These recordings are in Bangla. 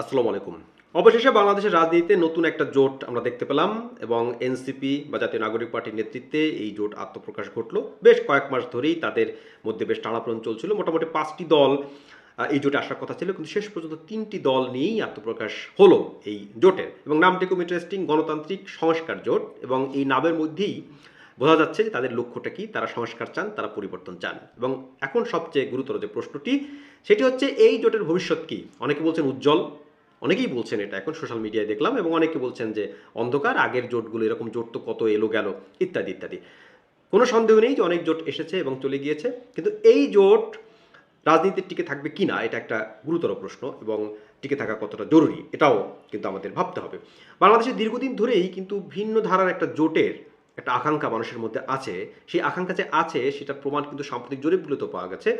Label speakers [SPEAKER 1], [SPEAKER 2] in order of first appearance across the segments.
[SPEAKER 1] আসসালামু আলাইকুম। অবশেষে বাংলাদেশের রাজনীতিতে নতুন একটা জোট আমরা দেখতে পেলাম এবং এনসিপি বা জাতীয় নাগরিক পার্টির নেতৃত্বে এই জোট আত্মপ্রকাশ ঘটলো। বেশ কয়েক মাস ধরেই তাদের মধ্যে বেশ টানাপোড়েন চলছিল। মোটামুটি পাঁচটি দল এই জোটে আসার কথা ছিল, কিন্তু শেষ পর্যন্ত তিনটি দল নিয়েই আত্মপ্রকাশ হলো এই জোটের। এবং নামটি খুব ইন্টারেস্টিং গণতান্ত্রিক সংস্কার জোট এবং এই নামের মধ্যেই বোঝা যাচ্ছে যে তাদের লক্ষ্যটা কি, তারা সংস্কার চান, তারা পরিবর্তন চান। এবং এখন সবচেয়ে গুরুতর যে প্রশ্নটি, সেটি হচ্ছে এই জোটের ভবিষ্যৎ কি? অনেকে বলছেন উজ্জ্বল অনেকেই বলছেন এটা, এখন সোশ্যাল মিডিয়ায় দেখলাম এবং অনেকে বলছেন যে অন্ধকার, আগের জোটগুলো এরকম জোট তো কত এলো গেল, ইত্যাদি ইত্যাদি। কোনো সন্দেহ নেই যে অনেক জোট এসেছে এবং চলে গিয়েছে, কিন্তু এই জোট রাজনীতির টিকে থাকবে কি না, এটা একটা গুরুতর প্রশ্ন এবং টিকে থাকা কতটা জরুরি, এটাও কিন্তু আমাদের ভাবতে হবে। বাংলাদেশে দীর্ঘদিন ধরেই কিন্তু ভিন্ন ধারার একটা জোটের একটা আকাঙ্ক্ষা মানুষের মধ্যে আছে। সেই আকাঙ্ক্ষা যে আছে, সেটার প্রমাণ কিন্তু সাম্প্রতিক জরিপগুলোতে পাওয়া গেছে।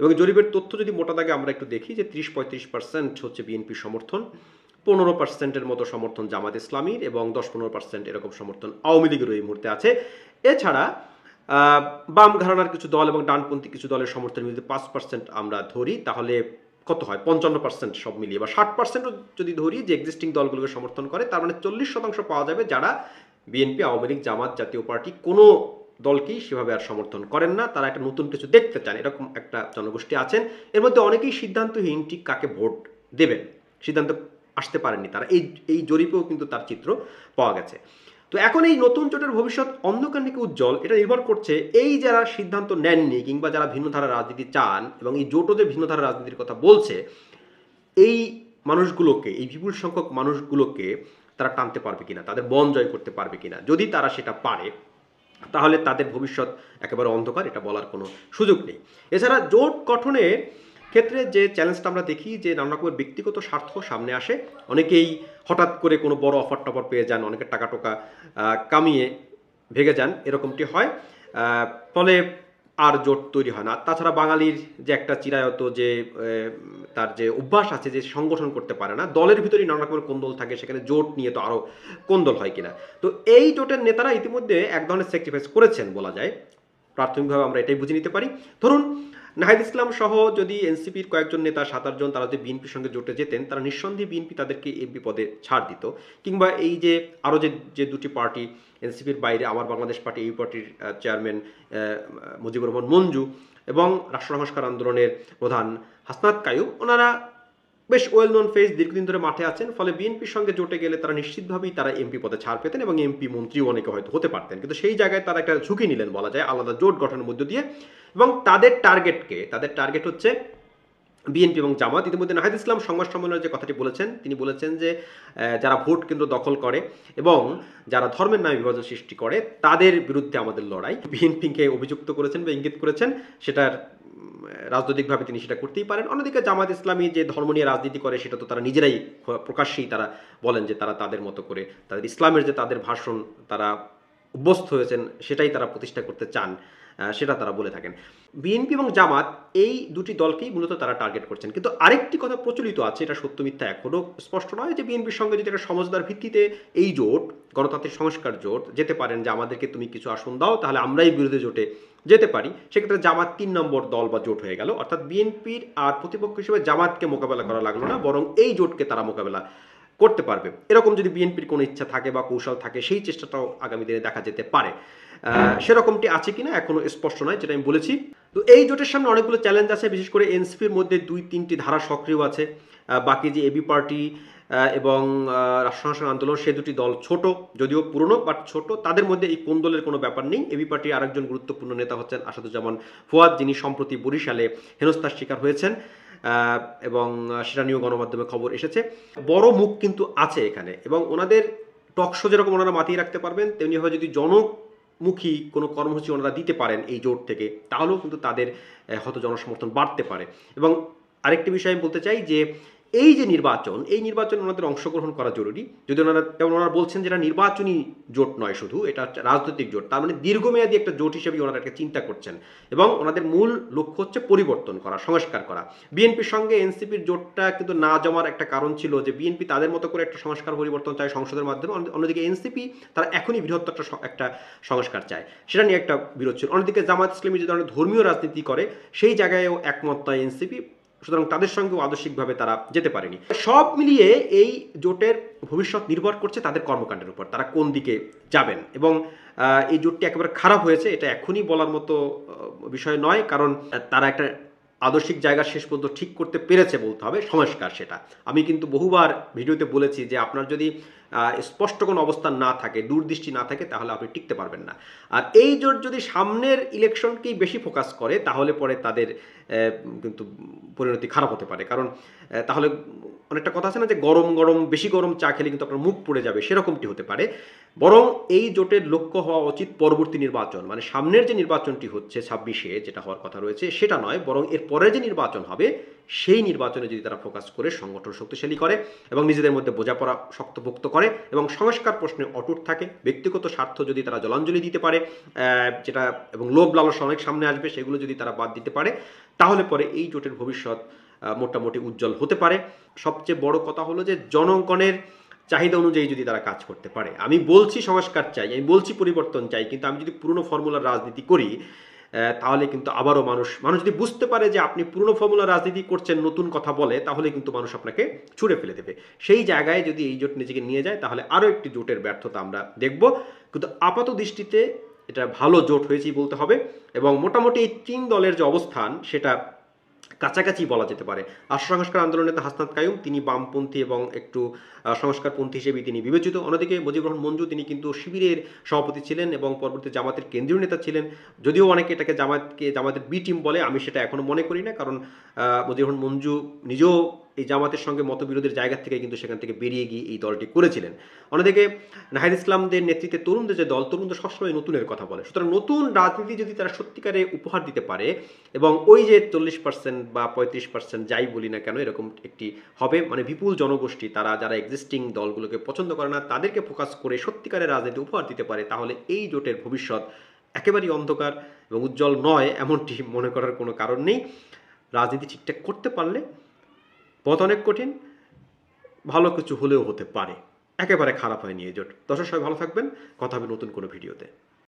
[SPEAKER 1] এবং জরিপের তথ্য যদি মোটা দাগে আমরা একটু দেখি যে ত্রিশ পঁয়ত্রিশ পার্সেন্ট হচ্ছে বিএনপির সমর্থন, পনেরো পার্সেন্টের মতো সমর্থন জামাত ইসলামীর এবং দশ পনেরো পার্সেন্ট এরকম সমর্থন আওয়ামী লীগেরও এই মুহূর্তে আছে। এছাড়া বাম ঘরানার কিছু দল এবং ডানপন্থী কিছু দলের সমর্থনের মধ্যে পাঁচ পার্সেন্ট আমরা ধরি, তাহলে কত হয়? পঞ্চান্ন পার্সেন্ট সব মিলিয়ে বা ষাট পার্সেন্টও যদি ধরি যে এক্সিস্টিং দলগুলোকে সমর্থন করে, তার মানে চল্লিশ শতাংশ পাওয়া যাবে যারা বিএনপি আওয়ামী লীগ, জামাত জাতীয় পার্টি কোনো দলকেই সেভাবে আর সমর্থন করেন না। তারা একটা নতুন কিছু দেখতে চান, এরকম একটা জনগোষ্ঠী আছেন। এর মধ্যে অনেকেই সিদ্ধান্তহীন ঠিক কাকে ভোট দেবেন? সিদ্ধান্ত আসতে পারেননি তারা। এই এই জরিপেও কিন্তু তার চিত্র পাওয়া গেছে। তো এখন এই নতুন জোটের ভবিষ্যৎ অন্ধকার নাকি উজ্জ্বল, এটা নির্ভর করছে এই যারা সিদ্ধান্ত নেননি কিংবা যারা ভিন্ন ধারা রাজনীতি চান এবং এই জোটও যে ভিন্ন ধারা রাজনীতির কথা বলছে, এই মানুষগুলোকে, এই বিপুল সংখ্যক মানুষগুলোকে তারা টানতে পারবে কিনা, তাদের মন জয় করতে পারবে কিনা। যদি তারা সেটা পারে, তাহলে তাদের ভবিষ্যৎ একেবারে অন্ধকার, এটা বলার কোনো সুযোগ নেই। এছাড়া জোট গঠনের ক্ষেত্রে যে চ্যালেঞ্জটা আমরা দেখি, যে নানা রকমের ব্যক্তিগত স্বার্থ সামনে আসে, অনেকেই হঠাৎ করে কোনো বড় অফার টফার পেয়ে যান, অনেকের টাকা টোকা কামিয়ে ভেগে যান, এরকমটি হয়। ফলে আর জোট তৈরি হয় না। তাছাড়া বাঙালির যে একটা চিরায়ত যে তার যে অভ্যাস আছে যে সংগঠন করতে পারে না, দলের ভিতরেই নানা রকমের কোন্দল থাকে, সেখানে জোট নিয়ে তো আরও কোন্দল হয় কিনা। তো এই জোটের নেতারা ইতিমধ্যে এক ধরনের স্যাক্রিফাইস করেছেন বলা যায়। প্রাথমিকভাবে আমরা এটাই বুঝে নিতে পারি। ধরুন নাহিদ ইসলাম সহ যদি এনসিপির কয়েকজন নেতা সাত আটজন তারা যদি বিএনপির সঙ্গে জোটে যেতেন, তারা নিঃসন্দেহে বিএনপি তাদেরকে এমপি পদে ছাড় দিত। কিংবা এই যে আরও যে যে দুটি পার্টি, এনসিপির বাইরে আমার বাংলাদেশ পার্টি, এই পার্টির চেয়ারম্যান মুজিবুর রহমান মঞ্জু এবং রাষ্ট্র সংস্কার আন্দোলনের প্রধান হাসনাত কায়ুব ওনারা বেশ ওয়েল নোন ফেস দীর্ঘদিন ধরে মাঠে আছেন, ফলে বিএনপির সঙ্গে জোটে গেলে তারা নিশ্চিতভাবেই তারা এমপি পদে ছাড় পেতেন এবং এমপি মন্ত্রীও অনেকে হয়তো হতে পারতেন। কিন্তু সেই জায়গায় তারা একটা ঝুঁকি নিলেন বলা যায়, আলাদা জোট গঠনের মধ্য দিয়ে। এবং তাদের টার্গেটকে তাদের টার্গেট হচ্ছে বিএনপি এবং জামাত। ইতিমধ্যে নাহিদ ইসলাম সংবাদ সম্মেলনে যে কথাটি বলেছেন, তিনি বলেছেন যে যারা ভোট কেন্দ্র দখল করে এবং যারা ধর্মের নামে বিভাজন সৃষ্টি করে, তাদের বিরুদ্ধে আমাদের লড়াই। বিএনপিকে অভিযুক্ত করেছেন বা ইঙ্গিত করেছেন, সেটার রাজনৈতিকভাবে তিনি সেটা করতেই পারেন। অন্যদিকে জামাত ইসলামী যে ধর্ম নিয়ে রাজনীতি করে, সেটা তো তারা নিজেরাই প্রকাশ্যেই তারা বলেন যে তারা তাদের মতো করে, তাদের ইসলামের যে তাদের ভাষণ, তারা অভ্যস্ত হয়েছেন, সেটাই তারা প্রতিষ্ঠা করতে চান সেটা তারা বলে থাকেন। বিএনপি এবং জামাত এই দুটি দলকেই মূলত তারা টার্গেট করছেন। কিন্তু আরেকটি কথা প্রচলিত আছে, এটা সত্য মিথ্যা এখনও স্পষ্ট নয় যে বিএনপির সঙ্গে যদি একটা সমঝদার ভিত্তিতে এই জোট, গণতান্ত্রিক সংস্কার জোট যেতে পারেন যে আমাদেরকে তুমি কিছু আসন দাও, তাহলে আমরাই বিরোধী জোটে যেতে পারি, সেক্ষেত্রে জামাত তিন নম্বর দল বা জোট হয়ে গেল। অর্থাৎ বিএনপির আর প্রতিপক্ষ হিসেবে জামাতকে মোকাবেলা করা লাগল না, বরং এই জোটকে তারা মোকাবেলা করতে পারবে। এরকম যদি বিএনপির কোনো ইচ্ছা থাকে বা কৌশল থাকে, সেই চেষ্টাটাও আগামী দিনে দেখা যেতে পারে। সেরকমটি আছে কিনা এখনও স্পষ্ট নয়, যেটা আমি বলেছি। তো এই জোটের সামনে অনেকগুলো চ্যালেঞ্জ আছে, বিশেষ করে এনসিপির মধ্যে দুই, তিনটি ধারা সক্রিয় আছে। বাকি যে এবি পার্টি এবং রাষ্ট্র আন্দোলন, সে দুটি দল ছোট, যদিও পুরনো বাট ছোট। তাদের মধ্যে এই কোন্দলের কোনো ব্যাপার নেই। এবি পার্টির আরেকজন গুরুত্বপূর্ণ নেতা হচ্ছেন আসাদুজ্জামান ফুয়াদ, যিনি সম্প্রতি বরিশালে হেনস্থার শিকার হয়েছেন। এবং সেটা নিয়েও গণমাধ্যমে খবর এসেছে। বড় মুখ কিন্তু আছে এখানে এবং ওনাদের টকশো যেরকম ওনারা মাতিয়ে রাখতে পারবেন তেমনিভাবে যদি জনমুখী কোনো কর্মসূচি ওনারা দিতে পারেন এই জোট থেকে, তাহলেও কিন্তু তাদের হয়তো জনসমর্থন বাড়তে পারে। এবং আরেকটি বিষয় আমি বলতে চাই যে এই যে নির্বাচন, এই নির্বাচনে ওনাদের অংশগ্রহণ করা জরুরি। যদি ওনারা, যেমন ওনারা বলছেন যেটা নির্বাচনী জোট নয় শুধু, এটা রাজনৈতিক জোট, তার মানে দীর্ঘমেয়াদী একটা জোট হিসেবে ওনারা চিন্তা করছেন। এবং ওনাদের মূল লক্ষ্য হচ্ছে পরিবর্তন করা, সংস্কার করা। বিএনপির সঙ্গে এনসিপির জোটটা কিন্তু না জমার একটা কারণ ছিল যে, বিএনপি তাদের মতো করে একটা সংস্কার পরিবর্তন চায় সংসদের মাধ্যমে অন্যদিকে এনসিপি তারা এখনই বৃহত্তর একটা একটা সংস্কার চায়। সেটা নিয়ে একটা বিরোধ ছিল। অন্যদিকে জামাত ইসলামী যে ধরনের ধর্মীয় রাজনীতি করে, সেই জায়গায়ও একমত নয় এনসিপি। সুতরাং তাদের সঙ্গেও আদর্শিকভাবে তারা যেতে পারেনি। সব মিলিয়ে এই জোটের ভবিষ্যৎ নির্ভর করছে তাদের কর্মকাণ্ডের উপর, তারা কোন দিকে যাবেন। এবং এই জোটটি একেবারে খারাপ হয়েছে, এটা এখনই বলার মতো বিষয় নয়, কারণ তারা একটা আদর্শিক জায়গা শেষ পর্যন্ত ঠিক করতে পেরেছে বলতে হবে, সংস্কার সেটা। আমি কিন্তু বহুবার ভিডিওতে বলেছি যে আপনার যদি স্পষ্ট কোনো অবস্থান না থাকে, দূরদৃষ্টি না থাকে, তাহলে আপনি টিকতে পারবেন না। আর এই জোট যদি সামনের ইলেকশনকেই বেশি ফোকাস করে, তাহলে পরে তাদের কিন্তু পরিণতি খারাপ হতে পারে। কারণ তাহলে অনেকটা কথা আছে না যে, গরম গরম, বেশি গরম চা খেলে কিন্তু আপনার মুখ পড়ে যাবে, সেরকমটি হতে পারে। বরং এই জোটের লক্ষ্য হওয়া উচিত পরবর্তী নির্বাচন মানে সামনের যে নির্বাচনটি হচ্ছে ছাব্বিশে, যেটা হওয়ার কথা রয়েছে, সেটা নয়, বরং এর পরে যে নির্বাচন হবে সেই নির্বাচনে যদি তারা ফোকাস করে, সংগঠন শক্তিশালী করে এবং নিজেদের মধ্যে বোঝাপড়া শক্তপোক্ত করে এবং সংস্কার প্রশ্নে অটুট থাকে, ব্যক্তিগত স্বার্থ যদি তারা জলাঞ্জলি দিতে পারে যেটা এবং লোভ লালসা অনেক সামনে আসবে, সেগুলো যদি তারা বাদ দিতে পারে, তাহলে পরে এই জোটের ভবিষ্যৎ মোটামুটি উজ্জ্বল হতে পারে। সবচেয়ে বড় কথা হলো যে জনগণের চাহিদা অনুযায়ী যদি তারা কাজ করতে পারে, আমি বলছি সংস্কার চাই, আমি বলছি পরিবর্তন চাই, কিন্তু আমি যদি পুরনো ফর্মুলার রাজনীতি করি তাহলে কিন্তু আবারও মানুষ মানুষ যদি বুঝতে পারে যে আপনি পুরনো ফর্মুলা রাজনীতি করছেন, নতুন কথা বলে, তাহলে কিন্তু মানুষ আপনাকে ছুঁড়ে ফেলে দেবে। সেই জায়গায় যদি এই জোট নিজেকে নিয়ে যায়, তাহলে আরও একটি জোটের ব্যর্থতা আমরা দেখব। কিন্তু আপাত দৃষ্টিতে এটা ভালো জোট হয়েছেই বলতে হবে এবং মোটামুটি এই তিন দলের যে অবস্থান, সেটা কাছাকাছি বলা যেতে পারে। আশা সংস্কার আন্দোলনে নেতা হাসনাত কায়ুম, তিনি বামপন্থী এবং একটু সংস্কারপন্থী হিসেবে তিনি বিবেচিত। অন্যদিকে মুজিবুর রহমান মঞ্জু, তিনি কিন্তু শিবিরের সভাপতি ছিলেন এবং পরবর্তী জামাতের কেন্দ্রীয় নেতা ছিলেন। যদিও অনেকে এটাকে জামাতকে জামাতের বি টিম বলে, আমি সেটা এখনও মনে করি না। কারণ মুজিবুর রহমান মঞ্জু নিজেও এই জামাতের সঙ্গে মতবিরোধের জায়গা থেকে কিন্তু সেখান থেকে বেরিয়ে গিয়ে এই দলটি করেছিলেন। অন্যদিকে নাহিদ ইসলামদের নেতৃত্বে তরুণদের যে দল, তরুণদের সবসময় নতুনের কথা বলে। সুতরাং নতুন রাজনীতি যদি তারা সত্যিকারে উপহার দিতে পারে এবং ওই যে চল্লিশ পার্সেন্ট বা পঁয়ত্রিশ পার্সেন্ট যাই বলি না কেন, এরকম একটি হবে মানে বিপুল জনগোষ্ঠী, তারা যারা এক্সিস্টিং দলগুলোকে পছন্দ করে না, তাদেরকে ফোকাস করে সত্যিকারের রাজনীতি উপহার দিতে পারে, তাহলে এই জোটের ভবিষ্যৎ একেবারেই অন্ধকার এবং উজ্জ্বল নয়, এমনটি মনে করার কোনো কারণ নেই। রাজনীতি ঠিকঠাক করতে পারলে পথ অনেক কঠিন, ভালো কিছু হলেও হতে পারে। একেবারে খারাপ হয়নি এই জোট। দর্শক সবাই ভালো থাকবেন। কথা হবে নতুন কোনো ভিডিওতে।